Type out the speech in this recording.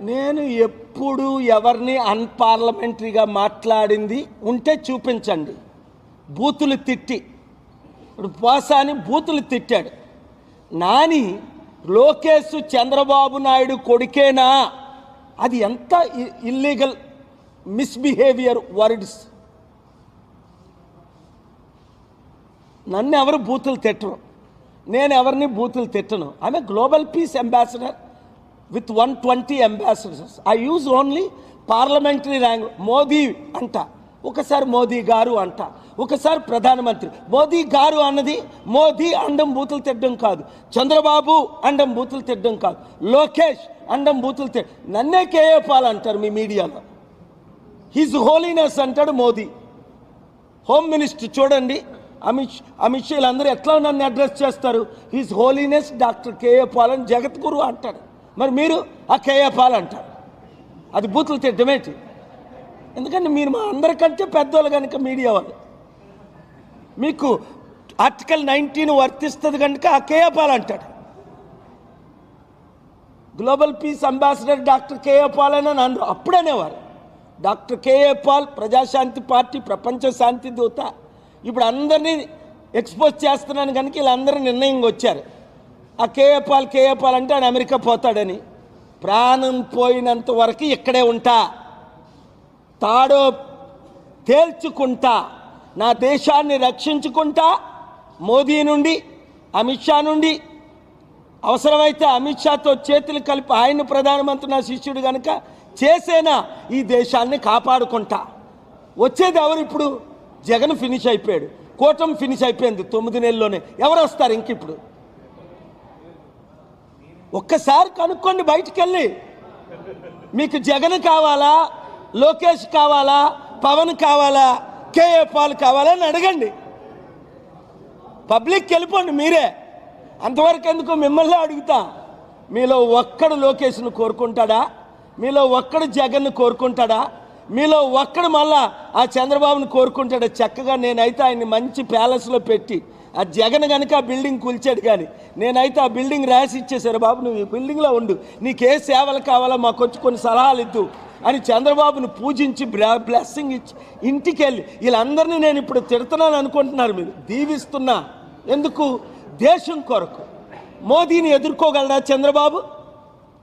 నేను ఎప్పుడు ఎవరిని అన్పార్లమెంటరీగా మాట్లాడింది ఉంటే చూపించండి. బూతులు తిట్టి. ఇప్పుడు పోసాని బూతులు తిట్టాడు. నాని లోకేష్ చంద్రబాబు నాయుడు కొడుకేనా? అది ఎంత ఇల్లీగల్ మిస్బిహేవియర్ వర్డ్స్ నన్ను ఎవరు బూతులు తిట్టరు? నేను ఎవరిని బూతులు తిట్టను? ఆమె global peace ambassador with one twenty ambassadors. I use only parliamentary rank. Modi అంట. ఒకసారి మోదీ గారు అంట. ఒకసారి ప్రధానమంత్రి. మోదీ గారు అన్నది మోదీ అండం బూతులు తిట్టడం కాదు. చంద్రబాబు అండం బూతులు తిట్టడం కాదు. లోకేష్ అండం బూతులు తిట్ట నన్నే కేఏపాల్ అంటారు మీ మీడియాలో. హిజ్ హోలీనెస్ అంటాడు మోదీ. హోమ్ మినిస్టర్ చూడండి. అమిత్ అమిత్ షా వీళ్ళందరూ ఎట్లా నన్ను అడ్రస్ చేస్తారు? His holiness doctor K A Paul అని జగద్గురు అంటాడు. మరి మీరు ఆ కేఏ పాల్ అంటారు. అది బూతులు తిట్టమేంటి ఎందుకంటే మీరు మా అందరికంటే పెద్దోళ్ళు కనుక మీడియా వాళ్ళు. మీకు ఆర్టికల్ నైన్టీన్ వర్తిస్తుంది కనుక ఆ కేఏ పాల్ అంటాడు. Global peace ambassador doctor K A Paul అని అందరూ అప్పుడనేవారు doctor K A Paul Prajashanti party ప్రపంచ శాంతి దూత. ఇప్పుడు అందరినీ ఎక్స్పోజ్ చేస్తున్నాను కనుక వీళ్ళందరూ నిర్ణయంగా వచ్చారు. ఆ కేఏపాల్ కేఏపాల్ అంటే ఆయన అమెరికా పోతాడని. ప్రాణం పోయినంత వరకు ఇక్కడే ఉంటా. తాడో తేల్చుకుంటా. నా దేశాన్ని రక్షించుకుంటా. మోదీ నుండి అమిత్ షా నుండి. అవసరమైతే అమిత్ షాతో చేతులు కలిపి ఆయన ప్రధానమంత్రి నా శిష్యుడు కనుక చేసేనా ఈ దేశాన్ని కాపాడుకుంటా. వచ్చేది ఎవరు ఇప్పుడు? జగన్ ఫినిష్ అయిపోయాడు. కూటమి ఫినిష్ అయిపోయింది తొమ్మిది నెలల్లోనే. ఎవరు వస్తారు ఇంక ఇప్పుడు? ఒక్కసారి కనుక్కోండి బయటికి వెళ్ళి మీకు జగన్ కావాలా? లోకేష్ కావాలా? పవన్ కావాలా? కేఏ పాల్ కావాలా అని అడగండి. పబ్లిక్కి వెళ్ళిపోండి మీరే. అంతవరకు ఎందుకు మిమ్మల్ని అడుగుతా? మీలో ఒక్కడు లోకేష్ను కోరుకుంటాడా? మీలో ఒక్కడు జగన్ను కోరుకుంటాడా? మీలో ఒక్కడు మళ్ళా ఆ చంద్రబాబును కోరుకుంటాడా? చక్కగా నేనైతే ఆయన్ని మంచి ప్యాలెస్లో పెట్టి ఆ జగన్ కనుక ఆ బిల్డింగ్ కూల్చాడు కానీ నేనైతే ఆ బిల్డింగ్ రాసి ఇచ్చేసారు బాబు నువ్వు ఈ బిల్డింగ్లో ఉండు. నీకే సేవలు కావాలో మాకు వచ్చి కొన్ని సలహాలు ఇద్దు అని చంద్రబాబును పూజించి బ్లెస్సింగ్ ఇచ్చి ఇంటికి వెళ్ళి వీళ్ళందరినీ నేను ఇప్పుడు తిడుతున్నాను అనుకుంటున్నారు మీరు. దీవిస్తున్నా. ఎందుకు? దేశం కొరకు. మోదీని ఎదుర్కోగలరా చంద్రబాబు?